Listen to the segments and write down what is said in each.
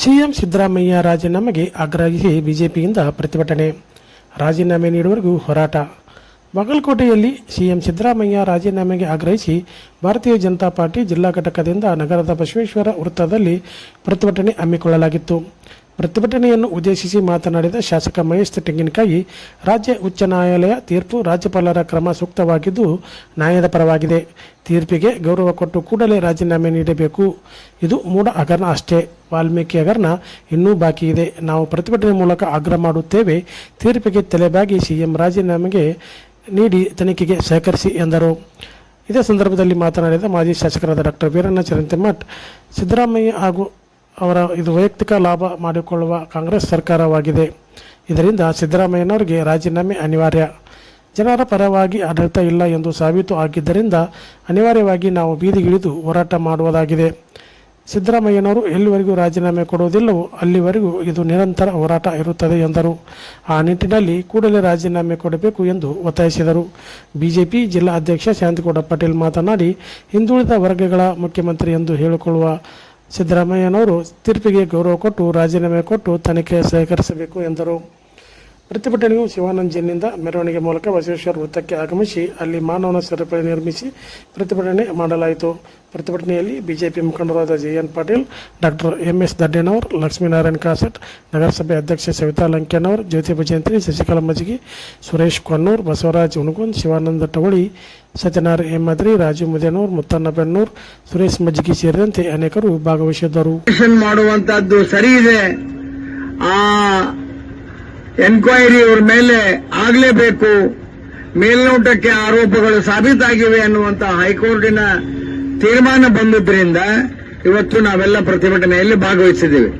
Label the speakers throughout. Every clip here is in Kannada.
Speaker 1: ಸಿಎಂ ಸಿದ್ದರಾಮಯ್ಯ ರಾಜೀನಾಮೆಗೆ ಆಗ್ರಹಿಸಿ ಬಿಜೆಪಿಯಿಂದ ಪ್ರತಿಭಟನೆ. ರಾಜೀನಾಮೆ ನೀಡುವವರೆಗೂ ಹೋರಾಟ. ಬಾಗಲಕೋಟೆಯಲ್ಲಿ ಸಿಎಂ ಸಿದ್ದರಾಮಯ್ಯ ರಾಜೀನಾಮೆಗೆ ಆಗ್ರಹಿಸಿ ಭಾರತೀಯ ಜನತಾ ಪಾರ್ಟಿ ಜಿಲ್ಲಾ ಘಟಕದಿಂದ ನಗರದ ಬಸವೇಶ್ವರ ವೃತ್ತದಲ್ಲಿ ಪ್ರತಿಭಟನೆ ಹಮ್ಮಿಕೊಳ್ಳಲಾಗಿತ್ತು. ಪ್ರತಿಭಟನೆಯನ್ನು ಉದ್ದೇಶಿಸಿ ಮಾತನಾಡಿದ ಶಾಸಕ ಮಹೇಶ್ ತೆಂಗಿನಕಾಯಿ, ರಾಜ್ಯ ಉಚ್ಚ ನ್ಯಾಯಾಲಯ ತೀರ್ಪು ರಾಜ್ಯಪಾಲರ ಕ್ರಮ ಸೂಕ್ತವಾಗಿದ್ದು, ನ್ಯಾಯದ ಪರವಾಗಿದೆ. ತೀರ್ಪಿಗೆ ಗೌರವ ಕೊಟ್ಟು ಕೂಡಲೇ ರಾಜೀನಾಮೆ ನೀಡಬೇಕು. ಇದು ಮೂಢ ಹಗರಣ ಅಷ್ಟೇ. ವಾಲ್ಮೀಕಿ ಹಗರಣ ಇನ್ನೂ ಬಾಕಿ ಇದೆ. ನಾವು ಪ್ರತಿಭಟನೆ ಮೂಲಕ ಆಗ್ರಹ ಮಾಡುತ್ತೇವೆ. ತೀರ್ಪಿಗೆ ತಲೆಬಾಗಿ ಸಿಎಂ ರಾಜೀನಾಮೆಗೆ ನೀಡಿ ತನಿಖೆಗೆ ಸಹಕರಿಸಿ ಎಂದರು. ಇದೇ ಸಂದರ್ಭದಲ್ಲಿ ಮಾತನಾಡಿದ ಮಾಜಿ ಶಾಸಕರಾದ ಡಾಕ್ಟರ್ ವೀರಣ್ಣ ಚರಂತಿಮಠ್, ಸಿದ್ದರಾಮಯ್ಯ ಹಾಗೂ ಅವರ ಇದು ವೈಯಕ್ತಿಕ ಲಾಭ ಮಾಡಿಕೊಳ್ಳುವ ಕಾಂಗ್ರೆಸ್ ಸರ್ಕಾರವಾಗಿದೆ. ಇದರಿಂದ ಸಿದ್ದರಾಮಯ್ಯನವರಿಗೆ ರಾಜೀನಾಮೆ ಅನಿವಾರ್ಯ. ಜನರ ಪರವಾಗಿ ಆಡಳಿತ ಇಲ್ಲ ಎಂದು ಸಾಬೀತು ಆಗಿದ್ದರಿಂದ ಅನಿವಾರ್ಯವಾಗಿ ನಾವು ಬೀದಿಗಿಳಿದು ಹೋರಾಟ ಮಾಡುವುದಾಗಿದೆ. ಸಿದ್ದರಾಮಯ್ಯನವರು ಎಲ್ಲಿವರೆಗೂ ರಾಜೀನಾಮೆ ಕೊಡುವುದಿಲ್ಲವೋ ಅಲ್ಲಿವರೆಗೂ ಇದು ನಿರಂತರ ಹೋರಾಟ ಇರುತ್ತದೆ ಎಂದರು. ಆ ನಿಟ್ಟಿನಲ್ಲಿ ಕೂಡಲೇ ರಾಜೀನಾಮೆ ಕೊಡಬೇಕು ಎಂದು ಒತ್ತಾಯಿಸಿದರು. ಬಿಜೆಪಿ ಜಿಲ್ಲಾ ಅಧ್ಯಕ್ಷ ಶಾಂತಿಗೌಡ ಪಾಟೀಲ್ ಮಾತನಾಡಿ, ಹಿಂದುಳಿದ ವರ್ಗಗಳ ಮುಖ್ಯಮಂತ್ರಿ ಎಂದು ಹೇಳಿಕೊಳ್ಳುವ ಸಿದ್ದರಾಮಯ್ಯನವರು ತೀರ್ಪಿಗೆ ಗೌರವ ಕೊಟ್ಟು ರಾಜೀನಾಮೆ ಕೊಟ್ಟು ತನಿಖೆ ಸಹಕರಿಸಬೇಕು ಎಂದರು. ಪ್ರತಿಭಟನೆಯು ಶಿವಾನಂದ್ ಜಿನ್ನಿಂದ ಮೆರವಣಿಗೆ ಮೂಲಕ ಬಸವೇಶ್ವರ ವೃತ್ತಕ್ಕೆ ಆಗಮಿಸಿ, ಅಲ್ಲಿ ಮಾನವನ ಸರಪಳಿ ನಿರ್ಮಿಸಿ ಪ್ರತಿಭಟನೆ ಮಾಡಲಾಯಿತು. ಪ್ರತಿಭಟನೆಯಲ್ಲಿ ಬಿಜೆಪಿ ಮುಖಂಡರಾದ J N Patil, doctor M S Daddenavar, Lakshminarayana Kasat, ನಗರಸಭೆ ಅಧ್ಯಕ್ಷೆ ಸವಿತಾ ಲಂಕೇನವರ್, ಜ್ಯೋತಿ ಭಜಂತ್ರಿ ಶಶಿಕಲಾ ಮಜ್ಗಿ ಸುರೇಶ್ ಕೊನ್ನೂರ್, ಬಸವರಾಜ್ ಉಣಗುಂದ್ ಶಿವಾನಂದ ಟವಳಿ, ಸತ್ಯನಾರಾಯಣ ಹೆಮ್ಮದ್ರಿ ರಾಜು ಮುದೇನೂರ್, ಮುತ್ತಣ್ಣ ಬೆನ್ನೂರ್, ಸುರೇಶ್ ಮಜ್ಗಿ ಸೇರಿದಂತೆ ಅನೇಕರು ಭಾಗವಹಿಸಿದ್ದರು.
Speaker 2: ಮಾಡುವಂತಹದ್ದು ಸರಿ ಇದೆ. ಎನ್ಕ್ವೈರಿ ಅವ್ರ ಮೇಲೆ ಆಗಲೇಬೇಕು. ಮೇಲ್ನೋಟಕ್ಕೆ ಆರೋಪಗಳು ಸಾಬೀತಾಗಿವೆ ಅನ್ನುವಂತ ಹೈಕೋರ್ಟಿನ ತೀರ್ಮಾನ ಬಂದಿದ್ದರಿಂದ ಇವತ್ತು ನಾವೆಲ್ಲ ಪ್ರತಿಭಟನೆಯಲ್ಲಿ ಭಾಗವಹಿಸಿದ್ದೇವೆ.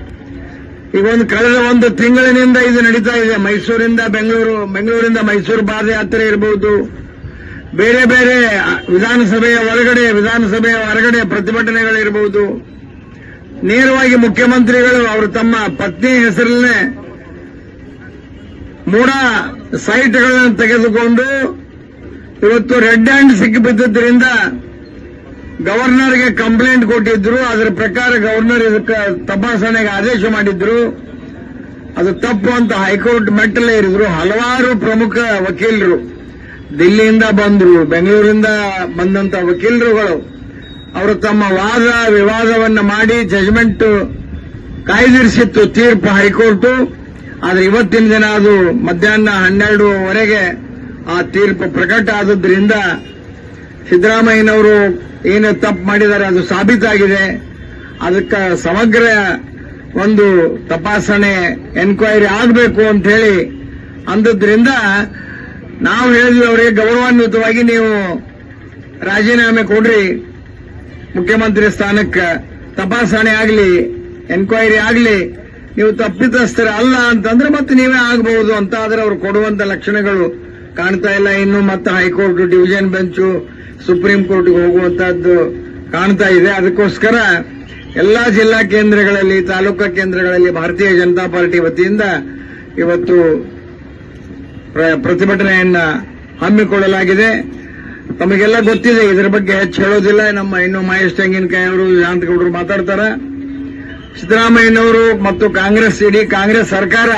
Speaker 2: ಈಗ ಒಂದು ಕಳೆದ ಒಂದು ತಿಂಗಳಿನಿಂದ ಇದು ನಡೀತಾ ಇದೆ. ಮೈಸೂರಿಂದ ಬೆಂಗಳೂರು, ಬೆಂಗಳೂರಿಂದ ಮೈಸೂರು ಪಾದಯಾತ್ರೆ ಇರಬಹುದು ಬೇರೆ ಬೇರೆ ವಿಧಾನಸಭೆಯ ಒಳಗಡೆ ವಿಧಾನಸಭೆಯ ಹೊರಗಡೆ ಪ್ರತಿಭಟನೆಗಳಿರಬಹುದು ನೇರವಾಗಿ ಮುಖ್ಯಮಂತ್ರಿಗಳು ಅವರು ತಮ್ಮ ಪತ್ನಿ ಹೆಸರಲ್ಲೇ ಮೂಡ ಸೈಟ್ಗಳನ್ನು ತೆಗೆದುಕೊಂಡು ಇವತ್ತು ರೆಡ್ ಹ್ಯಾಂಡ್ ಸಿಕ್ಕಿಬಿದ್ದರಿಂದ ಗವರ್ನರ್ಗೆ ಕಂಪ್ಲೇಂಟ್ ಕೊಟ್ಟಿದ್ರು. ಅದರ ಪ್ರಕಾರ ಗವರ್ನರ್ ಇದಕ್ಕೆ ತಪಾಸಣೆಗೆ ಆದೇಶ ಮಾಡಿದ್ರು. ಅದು ತಪ್ಪು ಅಂತ ಹೈಕೋರ್ಟ್ ಮೆಟ್ಟಲೇ ಇರಿದ್ರು. ಹಲವಾರು ಪ್ರಮುಖ ವಕೀಲರು ದಿಲ್ಲಿಯಿಂದ ಬಂದ್ರು, ಬೆಂಗಳೂರಿಂದ ಬಂದಂತ ವಕೀಲರುಗಳು, ಅವರು ತಮ್ಮ ವಾದ ವಿವಾದವನ್ನು ಮಾಡಿ ಜಜ್ಮೆಂಟ್ ಕಾಯ್ದಿರಿಸಿತ್ತು ತೀರ್ಪು ಹೈಕೋರ್ಟ್. ಆದ್ರೆ ಇವತ್ತಿನ ದಿನ ಅದು ಮಧ್ಯಾಹ್ನ ಹನ್ನೆರಡುವರೆಗೆ ಆ ತೀರ್ಪು ಪ್ರಕಟ ಆದದ್ರಿಂದ ಸಿದ್ದರಾಮಯ್ಯನವರು ಏನು ತಪ್ಪು ಮಾಡಿದ್ದಾರೆ ಅದು ಸಾಬೀತಾಗಿದೆ. ಅದಕ್ಕೆ ಸಮಗ್ರ ಒಂದು ತಪಾಸಣೆ ಎನ್ಕ್ವೈರಿ ಆಗಬೇಕು ಅಂತ ಹೇಳಿ ಅಂದದ್ರಿಂದ ನಾವು ಹೇಳಿದ್ವಿ ಅವರಿಗೆ ಗೌರವಾನ್ವಿತವಾಗಿ ನೀವು ರಾಜೀನಾಮೆ ಕೊಡ್ರಿ. ಮುಖ್ಯಮಂತ್ರಿ ಸ್ಥಾನಕ್ಕೆ ತಪಾಸಣೆ ಆಗಲಿ, ಎನ್ಕ್ವೈರಿ ಆಗಲಿ. ನೀವು ತಪ್ಪಿತಸ್ಥರ ಅಲ್ಲ ಅಂತಂದ್ರೆ ಮತ್ತೆ ನೀವೇ ಆಗಬಹುದು ಅಂತ ಆದ್ರೆ ಅವರು ಕೊಡುವಂತ ಲಕ್ಷಣಗಳು ಕಾಣ್ತಾ ಇಲ್ಲ. ಇನ್ನು ಮತ್ತೆ ಹೈಕೋರ್ಟ್, ಡಿವಿಷನ್ ಬೆಂಚು, ಸುಪ್ರೀಂ ಕೋರ್ಟ್ಗೆ ಹೋಗುವಂತಹದ್ದು ಕಾಣ್ತಾ ಇದೆ. ಅದಕ್ಕೋಸ್ಕರ ಎಲ್ಲಾ ಜಿಲ್ಲಾ ಕೇಂದ್ರಗಳಲ್ಲಿ, ತಾಲೂಕಾ ಕೇಂದ್ರಗಳಲ್ಲಿ ಭಾರತೀಯ ಜನತಾ ಪಾರ್ಟಿ ವತಿಯಿಂದ ಇವತ್ತು ಪ್ರ- ಪ್ರತಿಭಟನೆಯನ್ನ ಹಮ್ಮಿಕೊಳ್ಳಲಾಗಿದೆ. ತಮಗೆಲ್ಲ ಗೊತ್ತಿದೆ, ಇದರ ಬಗ್ಗೆ ಹೆಚ್ಚು ಹೇಳೋದಿಲ್ಲ. ನಮ್ಮ ಇನ್ನು ಮಹೇಶ್ ತೆಂಗಿನಕಾಯಿ ಅವರು, ಶಾಂತಗೌಡರು ಮಾತಾಡ್ತಾರೆ. ಸಿದ್ದರಾಮಯ್ಯನವರು ಮತ್ತು ಕಾಂಗ್ರೆಸ್, ಇಡೀ ಕಾಂಗ್ರೆಸ್ ಸರ್ಕಾರ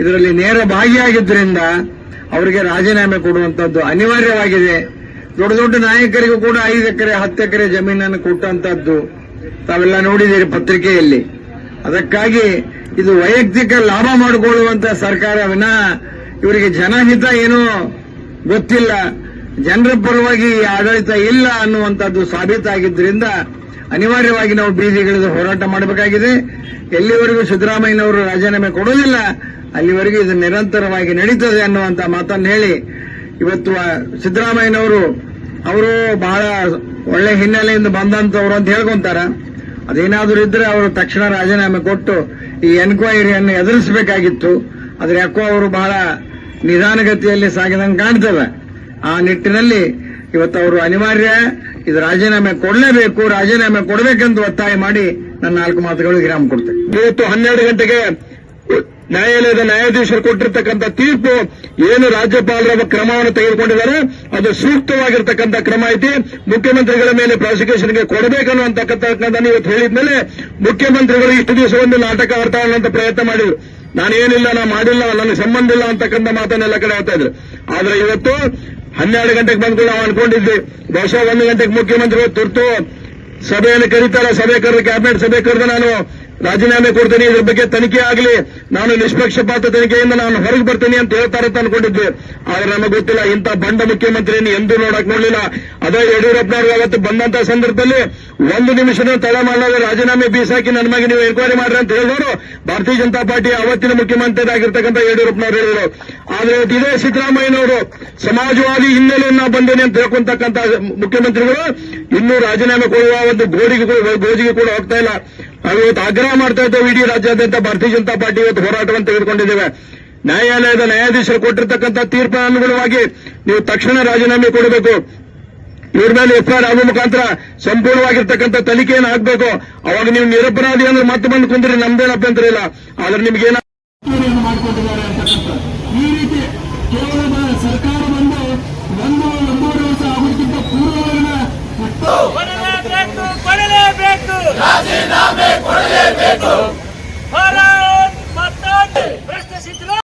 Speaker 2: ಇದರಲ್ಲಿ ನೇರ ಭಾಗಿಯಾಗಿದ್ದರಿಂದ ಅವರಿಗೆ ರಾಜೀನಾಮೆ ಕೊಡುವಂತದ್ದು ಅನಿವಾರ್ಯವಾಗಿದೆ. ದೊಡ್ಡ ದೊಡ್ಡ ನಾಯಕರಿಗೂ ಕೂಡ ಐದು ಎಕರೆ, ಹತ್ತು ಎಕರೆ ಜಮೀನನ್ನು ಕೊಟ್ಟಂತದ್ದು ತಾವೆಲ್ಲ ನೋಡಿದ್ದೀರಿ ಪತ್ರಿಕೆಯಲ್ಲಿ. ಅದಕ್ಕಾಗಿ ಇದು ವೈಯಕ್ತಿಕ ಲಾಭ ಮಾಡಿಕೊಳ್ಳುವಂತ ಸರ್ಕಾರ ವಿನಃ ಇವರಿಗೆ ಜನಹಿತ ಏನೋ ಗೊತ್ತಿಲ್ಲ. ಜನರ ಪರವಾಗಿ ಆಡಳಿತ ಇಲ್ಲ ಅನ್ನುವಂಥದ್ದು ಸಾಬೀತಾಗಿದ್ದರಿಂದ ಅನಿವಾರ್ಯವಾಗಿ ನಾವು ಬೀದಿಗಿಳಿದು ಹೋರಾಟ ಮಾಡಬೇಕಾಗಿದೆ. ಎಲ್ಲಿವರೆಗೂ ಸಿದ್ದರಾಮಯ್ಯನವರು ರಾಜೀನಾಮೆ ಕೊಡೋದಿಲ್ಲ, ಅಲ್ಲಿವರೆಗೂ ಇದು ನಿರಂತರವಾಗಿ ನಡೀತದೆ ಅನ್ನುವಂತ ಮಾತನ್ನು ಹೇಳಿ, ಇವತ್ತು ಸಿದ್ದರಾಮಯ್ಯನವರು ಅವರು ಬಹಳ ಒಳ್ಳೆ ಹಿನ್ನೆಲೆಯಿಂದ ಬಂದಂತವರು ಅಂತ ಹೇಳ್ಕೊಂತಾರ. ಅದೇನಾದರೂ ಇದ್ರೆ ಅವರು ತಕ್ಷಣ ರಾಜೀನಾಮೆ ಕೊಟ್ಟು ಈ ಎನ್ಕ್ವೈರಿಯನ್ನು ಎದುರಿಸಬೇಕಾಗಿತ್ತು. ಆದ್ರೆ ಯಾಕೋ ಅವರು ಬಹಳ ನಿಧಾನಗತಿಯಲ್ಲಿ ಸಾಗಿದಂಗೆ ಕಾಣ್ತದೆ. ಆ ನಿಟ್ಟಿನಲ್ಲಿ ಇವತ್ತು ಅವರು ಅನಿವಾರ್ಯ, ಇದು ರಾಜೀನಾಮೆ ಕೊಡಲೇಬೇಕು, ರಾಜೀನಾಮೆ ಕೊಡಬೇಕೆಂದು ಒತ್ತಾಯ ಮಾಡಿ ನನ್ನ ನಾಲ್ಕು ಮಾತುಗಳು ವಿರಾಮ ಕೊಡ್ತೇನೆ. ಇವತ್ತು ಹನ್ನೆರಡು ಗಂಟೆಗೆ
Speaker 3: ನ್ಯಾಯಾಲಯದ ನ್ಯಾಯಾಧೀಶರು ಕೊಟ್ಟಿರ್ತಕ್ಕಂಥ ತೀರ್ಪು ಏನು ರಾಜ್ಯಪಾಲರ ಕ್ರಮವನ್ನು ತೆಗೆದುಕೊಂಡಿದ್ದಾರೆ, ಅದು ಸೂಕ್ತವಾಗಿರ್ತಕ್ಕಂಥ ಕ್ರಮ ಐತಿ. ಮುಖ್ಯಮಂತ್ರಿಗಳ ಮೇಲೆ ಪ್ರಾಸಿಕ್ಯೂಷನ್ಗೆ ಕೊಡಬೇಕನ್ನುವಂತಕ್ಕಂಥದ್ದನ್ನು ಇವತ್ತು ಹೇಳಿದ ಮೇಲೆ ಮುಖ್ಯಮಂತ್ರಿಗಳು ಇಷ್ಟು ದಿವಸ ಒಂದು ನಾಟಕ ಆಡ್ತಾ ಅನ್ನುವಂತ ಪ್ರಯತ್ನ ಮಾಡಿದ್ರು. ನಾನೇನಿಲ್ಲ, ನಾ ಮಾಡಿಲ್ಲ, ನನಗೆ ಸಂಬಂಧ ಇಲ್ಲ ಅಂತಕ್ಕಂಥ ಮಾತನ್ನೆಲ್ಲ ಕಡೆ ಹೇಳ್ತಾ ಇದ್ರು. ಆದ್ರೆ ಇವತ್ತು ಹನ್ನೆರಡು ಗಂಟೆಗೆ ಬಂದು ನಾವು ಅನ್ಕೊಂಡಿದ್ವಿ. ಬಹುಶಃ ಒಂದು ಗಂಟೆಗೆ ಮುಖ್ಯಮಂತ್ರಿಗಳು ತುರ್ತು ಸಭೆಯನ್ನು ಕರೀತಾರೆ, ಸಭೆ ಕರೆದು ಕ್ಯಾಬಿನೆಟ್ ಸಭೆ ಕರೆದು ನಾನು. ರಾಜೀನಾಮೆ ಕೊಡ್ತೀನಿ, ಇದ್ರ ಬಗ್ಗೆ ತನಿಖೆ ಆಗಲಿ. ನಾನು ನಿಷ್ಪಕ್ಷಪಾತ ತನಿಖೆಯಿಂದ ನಾನು ಹೊರಗೆ ಬರ್ತೀನಿ ಅಂತ ಹೇಳ್ತಾರೆ ಅಂತ ಅನ್ಕೊಂಡಿದ್ವಿ. ಆದ್ರೆ ನಮಗೆ ಗೊತ್ತಿಲ್ಲ, ಇಂಥ ಬಂಡ ಮುಖ್ಯಮಂತ್ರಿಯನ್ನು ಎಂದೂ ನೋಡಕ್ ನೋಡ್ಲಿಲ್ಲ ಅದೇ ಯಡಿಯೂರಪ್ಪನವರು ಅವತ್ತು ಬಂದಂತ ಸಂದರ್ಭದಲ್ಲಿ ಒಂದು ನಿಮಿಷನೂ ತಡ ಮಾಡಲಾಗ ರಾಜೀನಾಮೆ ಬೀಸಾಕಿ ನನ್ನ ಮಗ ನೀವು ಎಂಕ್ವೈರಿ ಮಾಡ್ರಿ ಅಂತ ಹೇಳಿದವರು ಭಾರತೀಯ ಜನತಾ ಪಾರ್ಟಿ ಅವತ್ತಿನ ಮುಖ್ಯಮಂತ್ರಿ ಆಗಿರ್ತಕ್ಕಂಥ ಯಡಿಯೂರಪ್ಪನವರು ಹೇಳಿದರು. ಆದ್ರೆ ಇದೇ ಸಿದ್ದರಾಮಯ್ಯನವರು ಸಮಾಜವಾದಿ ಹಿನ್ನೆಲೆಯನ್ನ ಬಂದೇನೆ ಅಂತ ಹೇಳ್ಕೊಂತಕ್ಕಂಥ ಮುಖ್ಯಮಂತ್ರಿಗಳು, ಇನ್ನೂ ರಾಜೀನಾಮೆ ಕೊಡುವ ಒಂದು ಗೋಡಿಗೆ ಗೋಜಿಗೆ ಕೂಡ ಹೋಗ್ತಾ ಇಲ್ಲ. ನಾವು ಇವತ್ತು ಆಗ್ರಹ ಮಾಡ್ತಾ ಇದ್ದೇವೆ ಇಡೀ ರಾಜ್ಯಾದ್ಯಂತ ಭಾರತೀಯ ಜನತಾ ಪಾರ್ಟಿ ಇವತ್ತು ಹೋರಾಟವನ್ನು ತೆಗೆದುಕೊಂಡಿದ್ದೇವೆ. ನ್ಯಾಯಾಲಯದ ನ್ಯಾಯಾಧೀಶರು ಕೊಟ್ಟಿರ್ತಕ್ಕಂಥ ತೀರ್ಪಿನ ಅನುಗುಣವಾಗಿ ನೀವು ತಕ್ಷಣ ರಾಜೀನಾಮೆ ಕೊಡಬೇಕು. ಇವ್ರ ಮೇಲೆ ಎಫ್ಐಆರ್ ಆಗೋ ಮುಖಾಂತರ ಸಂಪೂರ್ಣವಾಗಿರ್ತಕ್ಕಂಥ ತನಿಖೆಯನ್ನು ಹಾಕಬೇಕು ಅವಾಗ ನೀವು ನಿರಪರಾಧಿ ಅಂದ್ರೆ ಮತ್ತೆ ಬಂದು ಕುಂದ್ರೆ ನಮ್ದೇನು ಅಭ್ಯಂತರ ಇಲ್ಲ. ಆದ್ರೆ
Speaker 4: ಮಾಡಿಕೊಂಡಿದ್ದಾರೆ ಅಂತಕ್ಕಂಥ ಈ ರೀತಿ ಕೇವಲ ಸರ್ಕಾರ
Speaker 5: ಕೊಡಲೇಬೇಕು ಕೊಡಲೇಬೇಕು ರಾಜೀನಾಮೆ ಕೊಡಲೇಬೇಕು